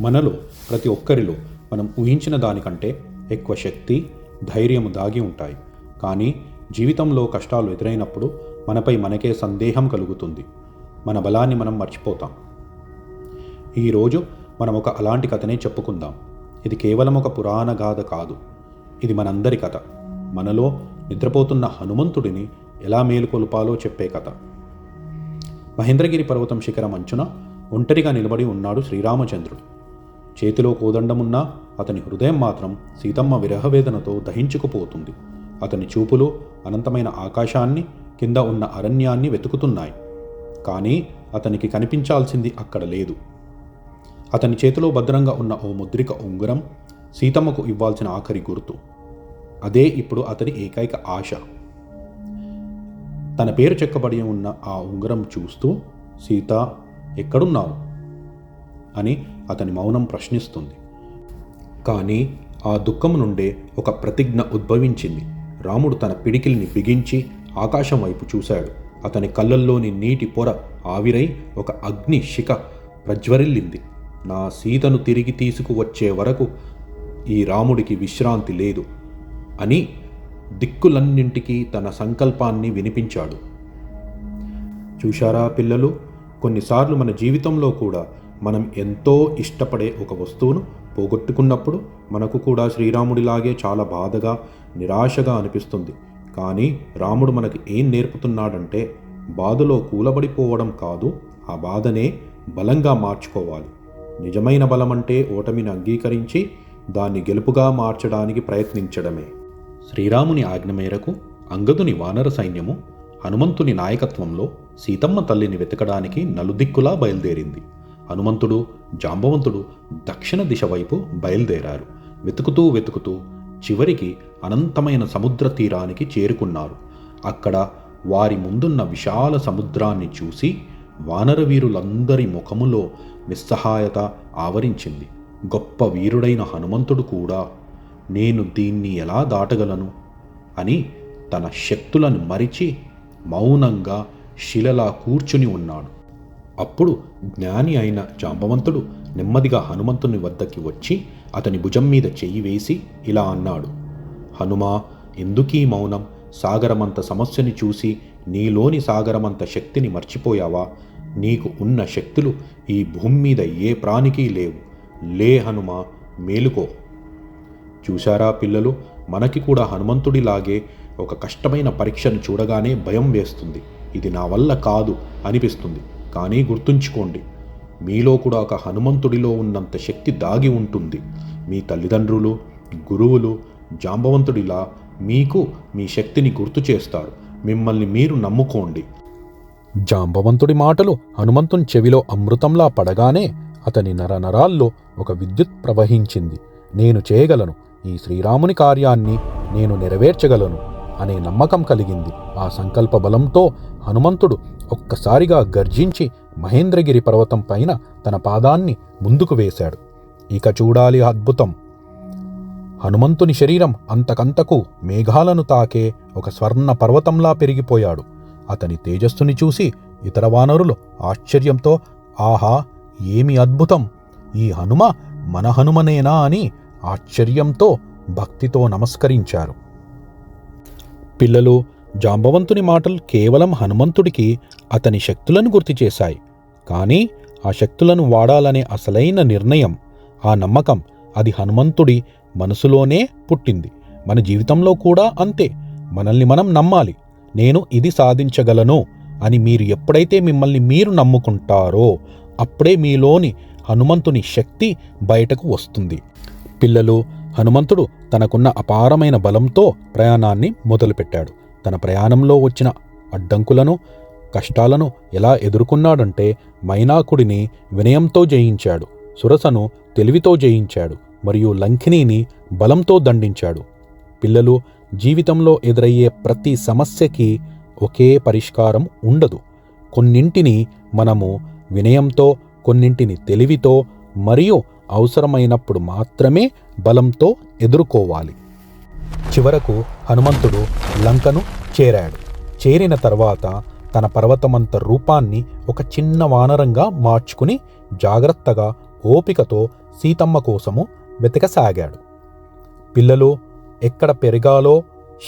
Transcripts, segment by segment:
మనలో ప్రతి ఒక్కరిలో మనం ఊహించిన దానికంటే ఎక్కువ శక్తి ధైర్యము దాగి ఉంటాయి. కానీ జీవితంలో కష్టాలు ఎదురైనప్పుడు మనపై మనకే సందేహం కలుగుతుంది. మన బలాన్ని మనం మర్చిపోతాం. ఈరోజు మనం ఒక అలాంటి కథనే చెప్పుకుందాం. ఇది కేవలం ఒక పురాణ గాథ కాదు. ఇది మనందరి కథ. మనలో నిద్రపోతున్న హనుమంతుడిని ఎలా మేలుకొల్పాలో చెప్పే కథ. మహేంద్రగిరి పర్వతం శిఖరం అంచున ఒంటరిగా నిలబడి ఉన్నాడు శ్రీరామచంద్రుడు. చేతిలో కోదండమున్నా అతని హృదయం మాత్రం సీతమ్మ విరహవేదనతో దహించుకుపోతుంది. అతని చూపులు అనంతమైన ఆకాశాన్ని కింద ఉన్న అరణ్యాన్ని వెతుకుతున్నాయి. కానీ అతనికి కనిపించాల్సింది అక్కడ లేదు. అతని చేతిలో భద్రంగా ఉన్న ఓ ముద్రిక ఉంగరం సీతమ్మకు ఇవ్వాల్సిన ఆఖరి గుర్తు. అదే ఇప్పుడు అతని ఏకైక ఆశ. తన పేరు చెక్కబడి ఉన్న ఆ ఉంగరం చూస్తూ సీత ఎక్కడున్నావు? అని అతని మౌనం ప్రశ్నిస్తుంది. కానీ ఆ దుఃఖం నుండే ఒక ప్రతిజ్ఞ ఉద్భవించింది. రాముడు తన పిడికిల్ని బిగించి ఆకాశం వైపు చూశాడు. అతని కళ్ళల్లోని నీటి పొర ఆవిరై ఒక అగ్ని శిఖ ప్రజ్వరిల్లింది. నా సీతను తిరిగి తీసుకువచ్చే వరకు ఈ రాముడికి విశ్రాంతి లేదు అని దిక్కులన్నింటికీ తన సంకల్పాన్ని వినిపించాడు. చూశారా పిల్లలు? కొన్నిసార్లు మన జీవితంలో కూడా మనం ఎంతో ఇష్టపడే ఒక వస్తువును పోగొట్టుకున్నప్పుడు మనకు కూడా శ్రీరాముడిలాగే చాలా బాధగా నిరాశగా అనిపిస్తుంది. కానీ రాముడు మనకు ఏం నేర్పుతున్నాడంటే బాధలో కూలబడిపోవడం కాదు ఆ బాధనే బలంగా మార్చుకోవాలి. నిజమైన బలం అంటే ఓటమిని అంగీకరించి దాన్ని గెలుపుగా మార్చడానికి ప్రయత్నించడమే. శ్రీరాముని ఆజ్ఞ మేరకు అంగదుని వానర సైన్యము హనుమంతుని నాయకత్వంలో సీతమ్మ తల్లిని వెతకడానికి నలుదిక్కులా బయలుదేరింది. హనుమంతుడు జాంబవంతుడు దక్షిణ దిశ వైపు బయలుదేరారు. వెతుకుతూ వెతుకుతూ చివరికి అనంతమైన సముద్ర తీరానికి చేరుకున్నారు. అక్కడ వారి ముందున్న విశాల సముద్రాన్ని చూసి వానరవీరులందరి ముఖములో నిస్సహాయత ఆవరించింది. గొప్ప వీరుడైన హనుమంతుడు కూడా నేను దీన్ని ఎలా దాటగలను అని తన శక్తులను మరిచి మౌనంగా శిలలా కూర్చుని ఉన్నాడు. అప్పుడు జ్ఞాని అయిన జాంబవంతుడు నెమ్మదిగా హనుమంతుని వద్దకి వచ్చి అతని భుజం మీద చెయ్యి వేసి ఇలా అన్నాడు. హనుమా ఎందుకీ మౌనం? సాగరమంత సమస్యని చూసి నీలోని సాగరమంత శక్తిని మర్చిపోయావా? నీకు ఉన్న శక్తులు ఈ భూమి మీద ఏ ప్రాణికి లేవు. లే హనుమా మేలుకో. చూశారా పిల్లలు? మనకి కూడా హనుమంతుడిలాగే ఒక కష్టమైన పరీక్షను చూడగానే భయం వేస్తుంది. ఇది నా వల్ల కాదు అనిపిస్తుంది. కానీ గుర్తుంచుకోండి మీలో కూడా ఒక హనుమంతుడిలో ఉన్నంత శక్తి దాగి ఉంటుంది. మీ తల్లిదండ్రులు గురువులు జాంబవంతుడిలా మీకు మీ శక్తిని గుర్తు చేస్తారు. మిమ్మల్ని మీరు నమ్ముకోండి. జాంబవంతుడి మాటలు హనుమంతుని చెవిలో అమృతంలా పడగానే అతని నరనరాల్లో ఒక విద్యుత్ ప్రవహించింది. నేను చేయగలను. ఈ శ్రీరాముని కార్యాన్ని నేను నెరవేర్చగలను. అనే నమ్మకం కలిగింది. ఆ సంకల్ప బలంతో హనుమంతుడు ఒక్కసారిగా గర్జించి మహేంద్రగిరి పర్వతం పైన తన పాదాన్ని ముందుకు వేశాడు. ఇక చూడాలి అద్భుతం. హనుమంతుని శరీరం అంతకంతకు మేఘాలను తాకే ఒక స్వర్ణ పర్వతంలా పెరిగిపోయాడు. అతని తేజస్సుని చూసి ఇతర వానరులు ఆశ్చర్యంతో ఆహా ఏమి అద్భుతం! ఈ హనుమ మన హనుమనేనా? అని ఆశ్చర్యంతో భక్తితో నమస్కరించారు. పిల్లలు జాంబవంతుని మాటలు కేవలం హనుమంతుడికి అతని శక్తులను గుర్తు చేశాయి. కానీ ఆ శక్తులను వాడాలనే అసలైన నిర్ణయం ఆ నమ్మకం అది హనుమంతుడి మనసులోనే పుట్టింది. మన జీవితంలో కూడా అంతే. మనల్ని మనం నమ్మాలి. నేను ఇది సాధించగలను అని మీరు ఎప్పుడైతే మిమ్మల్ని మీరు నమ్ముకుంటారో అప్పుడే మీలోని హనుమంతుని శక్తి బయటకు వస్తుంది. పిల్లలు హనుమంతుడు తనకున్న అపారమైన బలంతో ప్రయాణాన్ని మొదలుపెట్టాడు. తన ప్రయాణంలో వచ్చిన అడ్డంకులను కష్టాలను ఎలా ఎదుర్కొన్నాడంటే మైనాకుడిని వినయంతో జయించాడు సురసను తెలివితో జయించాడు మరియు లంకినీని బలంతో దండించాడు. పిల్లలు జీవితంలో ఎదురయ్యే ప్రతి సమస్యకి ఒకే పరిష్కారం ఉండదు. కొన్నింటిని మనము వినయంతో కొన్నింటిని తెలివితో మరియు అవసరమైనప్పుడు మాత్రమే బలంతో ఎదుర్కోవాలి. చివరకు హనుమంతుడు లంకను చేరాడు. చేరిన తర్వాత తన పర్వతమంత రూపాన్ని ఒక చిన్న వానరంగా మార్చుకుని జాగ్రత్తగా ఓపికతో సీతమ్మ కోసము వెతకసాగాడు. పిల్లలు ఎక్కడ పెరగాలో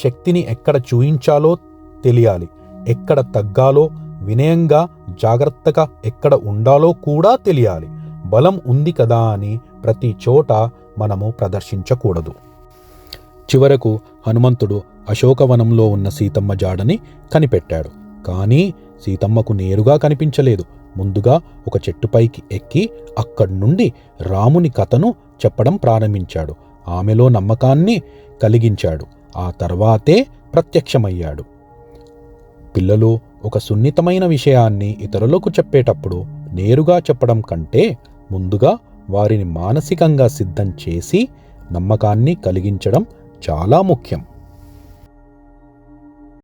శక్తిని ఎక్కడ చూయించాలో తెలియాలి. ఎక్కడ తగ్గాలో వినయంగా జాగ్రత్తగా ఎక్కడ ఉండాలో కూడా తెలియాలి. బలం ఉంది కదా అని ప్రతి చోట మనము ప్రదర్శించకూడదు. చివరకు హనుమంతుడు అశోకవనంలో ఉన్న సీతమ్మ జాడని కనిపెట్టాడు. కానీ సీతమ్మకు నేరుగా కనిపించలేదు. ముందుగా ఒక చెట్టుపైకి ఎక్కి అక్కడి నుండి రాముని కథను చెప్పడం ప్రారంభించాడు. ఆమెలో నమ్మకాన్ని కలిగించాడు. ఆ తర్వాతే ప్రత్యక్షమయ్యాడు. పిల్లలు ఒక సున్నితమైన విషయాన్ని ఇతరులకు చెప్పేటప్పుడు నేరుగా చెప్పడం కంటే ముందుగా వారిని మానసికంగా సిద్ధం చేసి నమ్మకాన్ని కలిగించడం చాలా ముఖ్యం.